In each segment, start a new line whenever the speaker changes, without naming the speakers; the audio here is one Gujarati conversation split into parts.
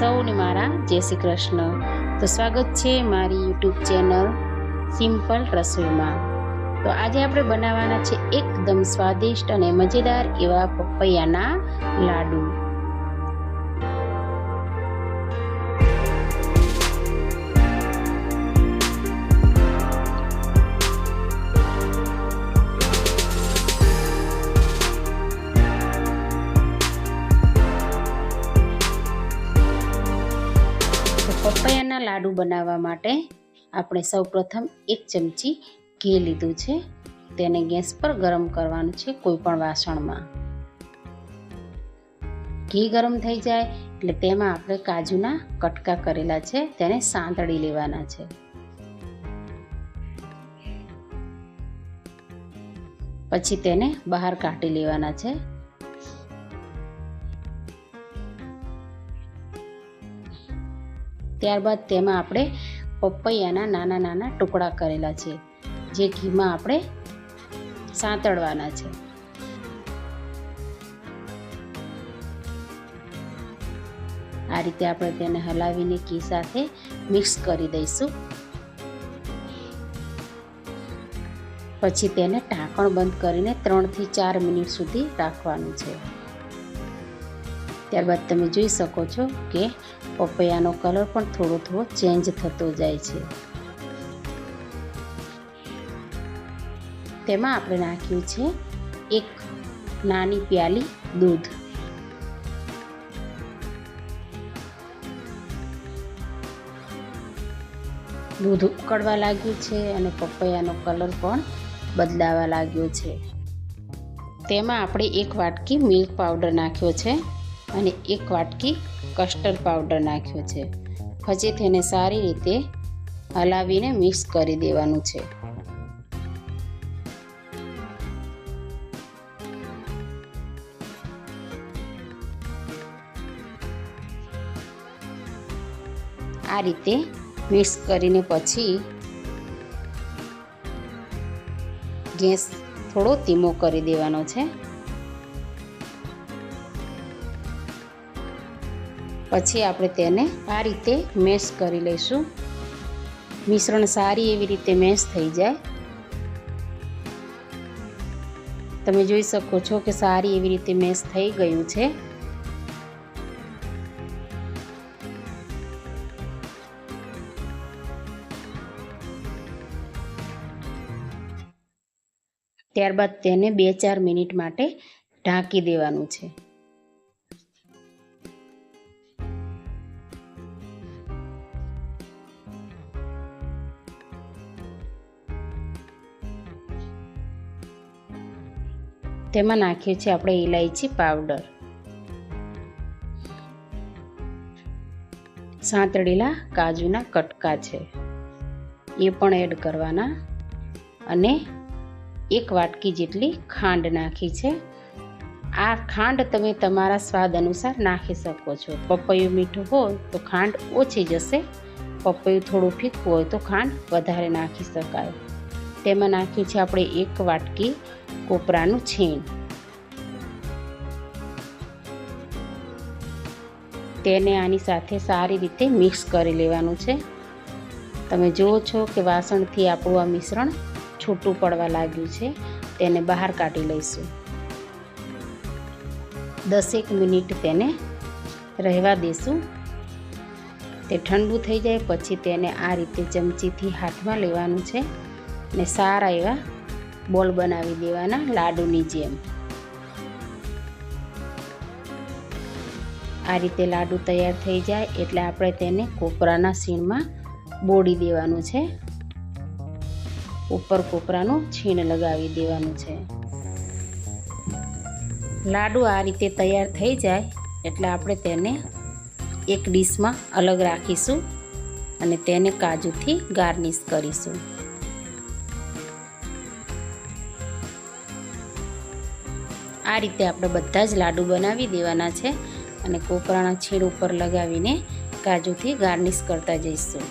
સૌને મારા જય શ્રી કૃષ્ણ. તો સ્વાગત છે મારી યુટ્યુબ ચેનલ સિમ્પલ રસોઈમાં. તો આજે આપણે બનાવવાના છે એકદમ સ્વાદિષ્ટ અને મજેદાર એવા પપૈયાના લાડુ. પપૈયાના લાડુ બનાવવા માટે આપણે સૌપ્રથમ એક ચમચી ઘી લીધું છે. તેને ગેસ પર ગરમ કરવાનું છે કોઈ પણ વાસણમાં. ઘી ગરમ થઈ જાય એટલે તેમાં આપણે કાજુના કટકા કરેલા છે, તેને સાંતળી લેવાના છે. પછી તેને બહાર કાઢી લેવાના છે. ત્યારબાદ તેમાં આપણે પપૈયાના નાના નાના ટુકડા કરેલા છે, જે ઘીમાં આપણે સાંતળવાના છે. આ રીતે આપણે તેને હલાવીને ઘી સાથે મિક્સ કરી દઈશું. પછી તેને ઢાંકણ બંધ કરીને ત્રણથી ચાર મિનિટ સુધી રાખવાનું છે. ત્યારબાદ તમે જોઈ શકો છો કે પપૈયાનો કલર પણ થોડો થોડો ચેન્જ થતો જાય છે. તેમાં આપણે નાખ્યું છે એક નાની પ્યાલી દૂધ. દૂધ ઉકળવા લાગ્યું છે અને પપૈયાનો કલર પણ બદલાવા લાગ્યો છે. તેમાં આપણે એક વાટકી મિલ્ક પાવડર નાખ્યો છે. અને એક વાટકી કસ્ટર્ડ પાવડર નાખ્યો છે. પછી તેને સારી રીતે હલાવીને મિક્સ કરી દેવાનું છે. આ રીતે મિક્સ કરીને પછી ગેસ થોડો ધીમો કરી દેવાનો છે. પછી આપણે તેને આ રીતે મેશ કરી લઈશું. મિશ્રણ સારી એવી રીતે મેશ થઈ જાય. તમે જોઈ શકો છો કે સારી એવી રીતે મેશ થઈ ગયું છે. ત્યારબાદ તેને બે ચાર મિનિટ માટે ઢાંકી દેવાનું છે. તેમાં નાખ્યું છે આપણે ઇલાયચી પાવડર. સાંતળેલા કાજુના કટકા છે. એ પણ એડ કરવાના અને એક વાટકી જેટલી ખાંડ નાખી છે. આ ખાંડ તમે તમારા સ્વાદ અનુસાર નાખી શકો છો. પપૈયું મીઠું હોય તો ખાંડ ઓછી જશે પપૈયું થોડું ફીકું હોય તો ખાંડ વધારે નાખી શકાય. તેમાં નાખ્યું છે આપણે એક વાટકી કોપરાનું છીણ. તેને આની સાથે સારી રીતે મિક્સ કરી લેવાનું છે. તમે જુઓ છો કે વાસણથી આપણું આ મિશ્રણ છૂટું પડવા લાગ્યું છે. તેને બહાર કાઢી લઈશું. દસેક મિનિટ તેને રહેવા દેશું. તે ઠંડુ થઈ જાય પછી તેને આ રીતે ચમચીથી હાથમાં લેવાનું છે ને સારા એવા બોલ બનાવી દેવાના લાડુની જેમ. આ રીતે લાડુ તૈયાર થઈ જાય એટલે આપણે તેને કોપરાના સીણમાં બોળી દેવાનું છે. ઉપર કોપરાનું છીણ લગાવી દેવાનું છે. લાડુ આ રીતે તૈયાર થઈ જાય એટલે આપણે તેને એક ડીશમાં અલગ રાખીશું અને તેને કાજુથી ગાર્નિશ કરીશું. આ રીતે આપણે બધા જ લાડુ બનાવી દેવાના છે અને કોપરાના છીણ ઉપર લગાવીને કાજુથી ગાર્નિશ કરતા જઈશું.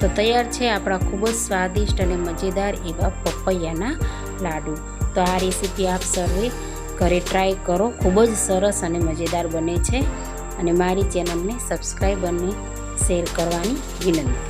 તો તૈયાર છે આપણા ખૂબ જ સ્વાદિષ્ટ અને મજેદાર એવા પપૈયાના લાડુ. તો આ રેસીપી આપ સર્વે ઘરે ટ્રાય કરો. ખૂબ જ સરસ અને મજેદાર બને છે. અને મારી ચેનલને સબસ્ક્રાઈબ અને શેર કરવાની વિનંતી.